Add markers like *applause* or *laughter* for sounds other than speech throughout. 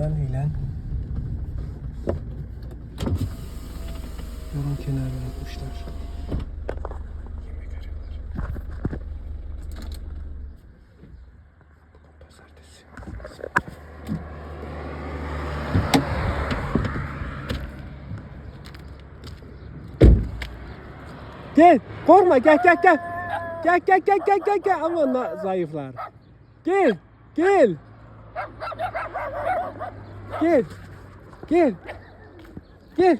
Ne lan? Yolun kenarına pazartesi. Gel, korkma, gel, gel, gel. Gel, gel, gel, gel, gel, gel. Ama onlar zayıflar. Gel, gel. Gel. Gel. Gel.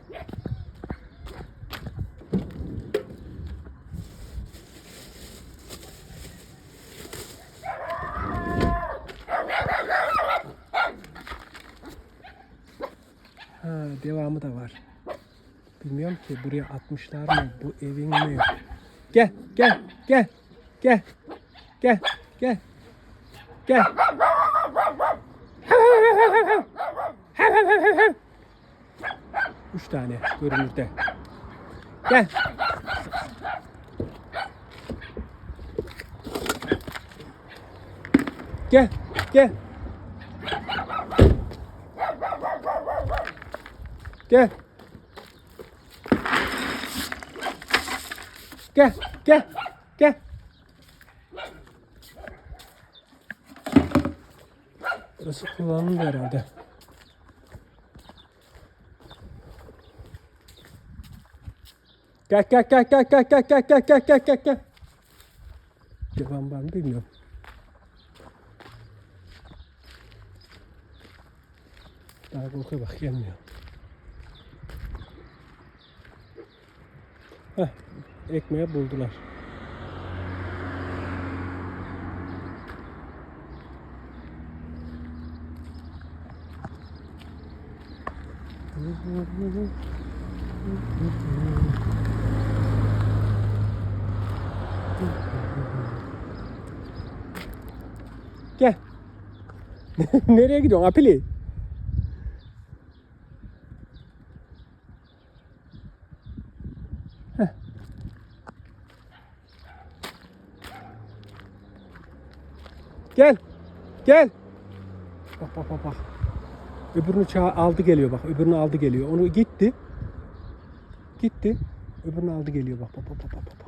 Ha, devamı da var. Bilmiyorum ki buraya atmışlar mı? Bu evin mi? Gel, gel, gel, gel, gel, gel, gel. Üç tane görünürde. Gel. Gel, gel. Gel. Gel, gel, gel. Burası kullanılıyor herhalde. Gel gel gel gel gel gel gel gel gel gel gel gel. Var mı bilmiyorum. Daha korkuyor bak gelmiyor. Heh, ekmeği buldular. Gel. *laughs* Nereye gidiyorsun Apili? Heh. Gel. Gel. Bak bak bak bak. Öbürünü çağ aldı geliyor bak. Öbürünü aldı geliyor. Onu gitti. Gitti. Öbürünü aldı geliyor bak. Bak bak bak bak bak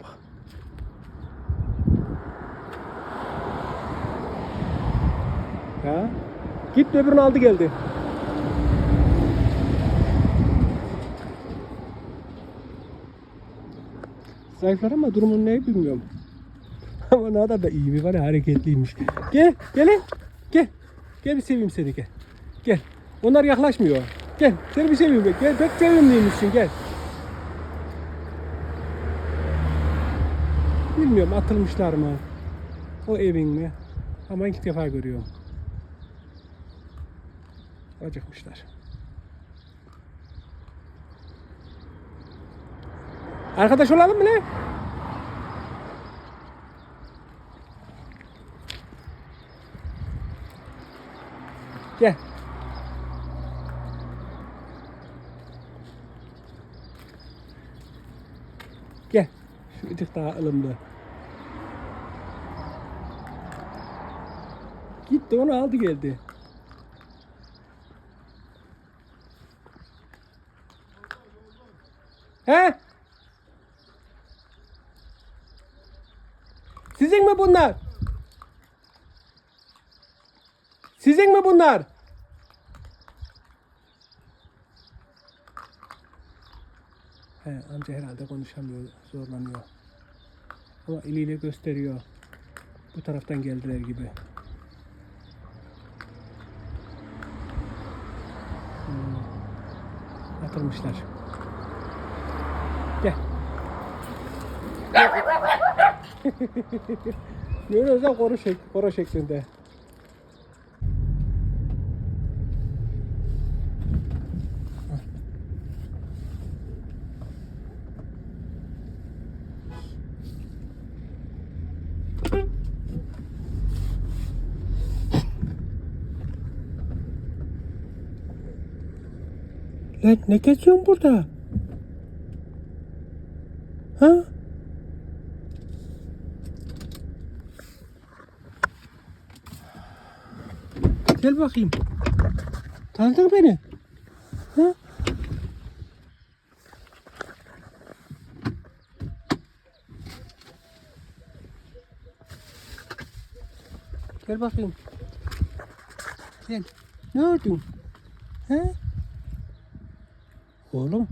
bak. Ya. Gitti öbürünü aldı geldi. Zayıflar ama durumun ne bilmiyorum. Ama ne kadar da iyi bir var hareketliymiş. Gel, gelin gel. Bir seveyim seni gel. Gel. Onlar yaklaşmıyor. Gel, seni bir seveyim be. Gel, pek sevimliymişsin gel. Bilmiyorum atılmışlar mı? O evin mi? Ama ilk defa görüyorum. Acıkmışlar. Arkadaş olalım mı ne? Gel. Gel. Şu bir tık daha ılımlı. Gitti onu aldı geldi. He? Sizin mi bunlar? Sizin mi bunlar? He, amca herhalde konuşamıyor, zorlanıyor. Ama eliyle gösteriyor. Bu taraftan geldiler gibi. Hmm. Atılmışlar. Gel. *laughs* Görüyoruz ya koru, şek koru şeklinde. Lan ne geziyorsun burada? Ha? Gel bakayım. Tanıdın beni. Ha? Gel bakayım. Gel. Ne ördün? He? Oğlum.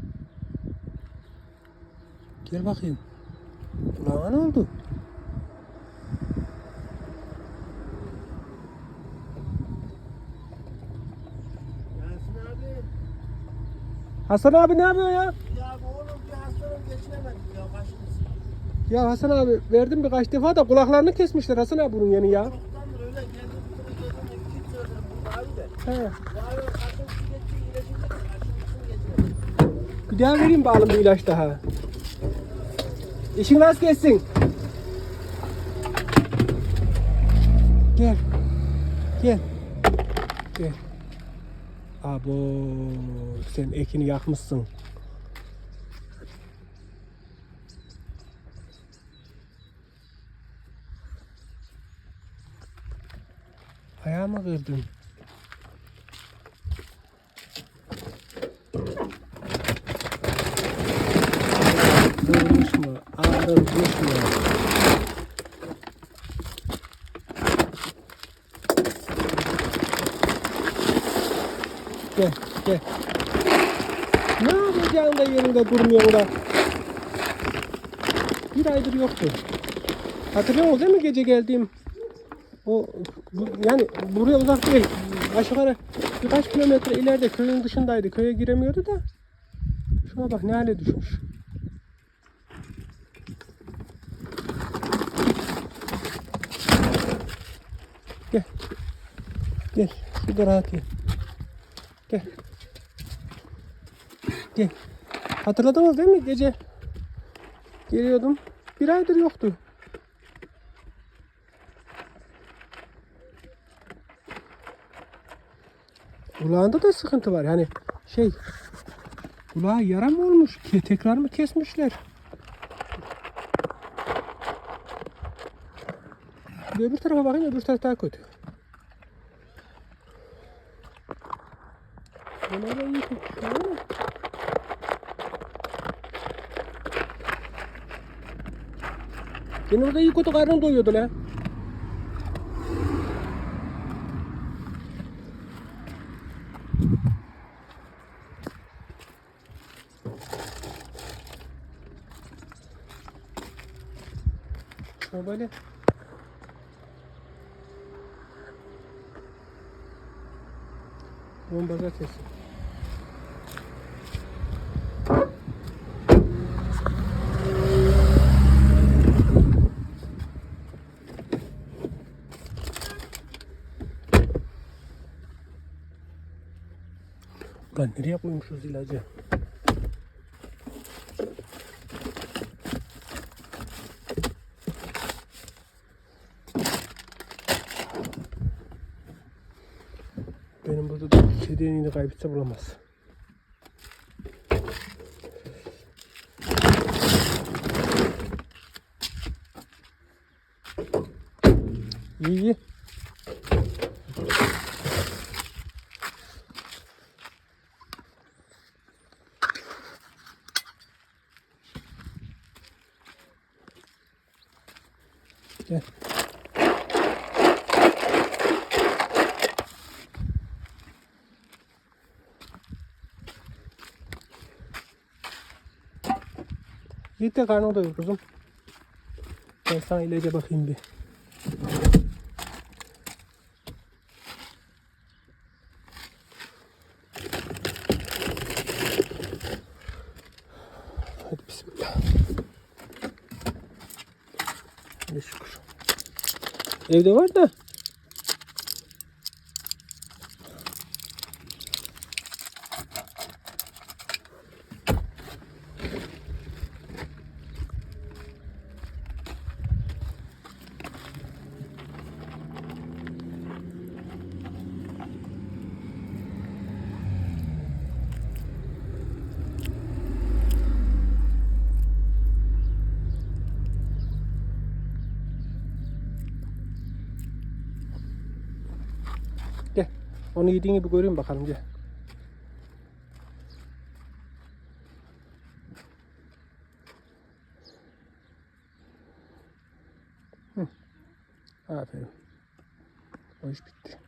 Gel bakayım. Kulağına ne oldu? Hasan abi ne yapıyor ya? Ya oğlum bir hastalık geçiremedim ya kaşıntısı. Ya Hasan abi verdim birkaç defa da kulaklarını kesmişler Hasan abi bunun yeni ya. Çoktandır öyle geldim geldim. Bir daha vereyim bağlı bir ilaç daha. İşin rast geçsin. Gel. Gel. Gel. Abo sen ekini yakmışsın. Ayağımı kırdın. Kırmış mı? Ağrılmış mı? Gel, gel. Ne yapacağın da yerinde durmuyor da? Bir aydır yoktu. Hatırlıyor değil mi gece geldiğim? O bu, yani buraya uzak değil. Aşağı yukarı birkaç kilometre ileride köyün dışındaydı. Köye giremiyordu da. Şuna bak ne hale düşmüş. Gel. Gel. Şurada rahat gel. Gel. Gel. Hatırladınız değil mi gece? Geliyordum. Bir aydır yoktu. Kulağında da sıkıntı var. Yani şey kulağa yara mı olmuş? Tekrar mı kesmişler? Bir öbür tarafa bakayım öbür taraf daha kötü. Buna da iyi tutmuş ama. Gene orada iyi kötü karnın doyuyordu lan. Şuna böyle. Bombaza kesin. Lan nereye koymuşuz ilacı? Benim burada da kedi yine kaybetse bulamaz. İyi iyi. Gel. Git de karnı doyur kuzum. Ben sana ilaca bakayım bir. Evde var da. Onu yediğin gibi göreyim bakalım gel. Aferin. O iş bitti.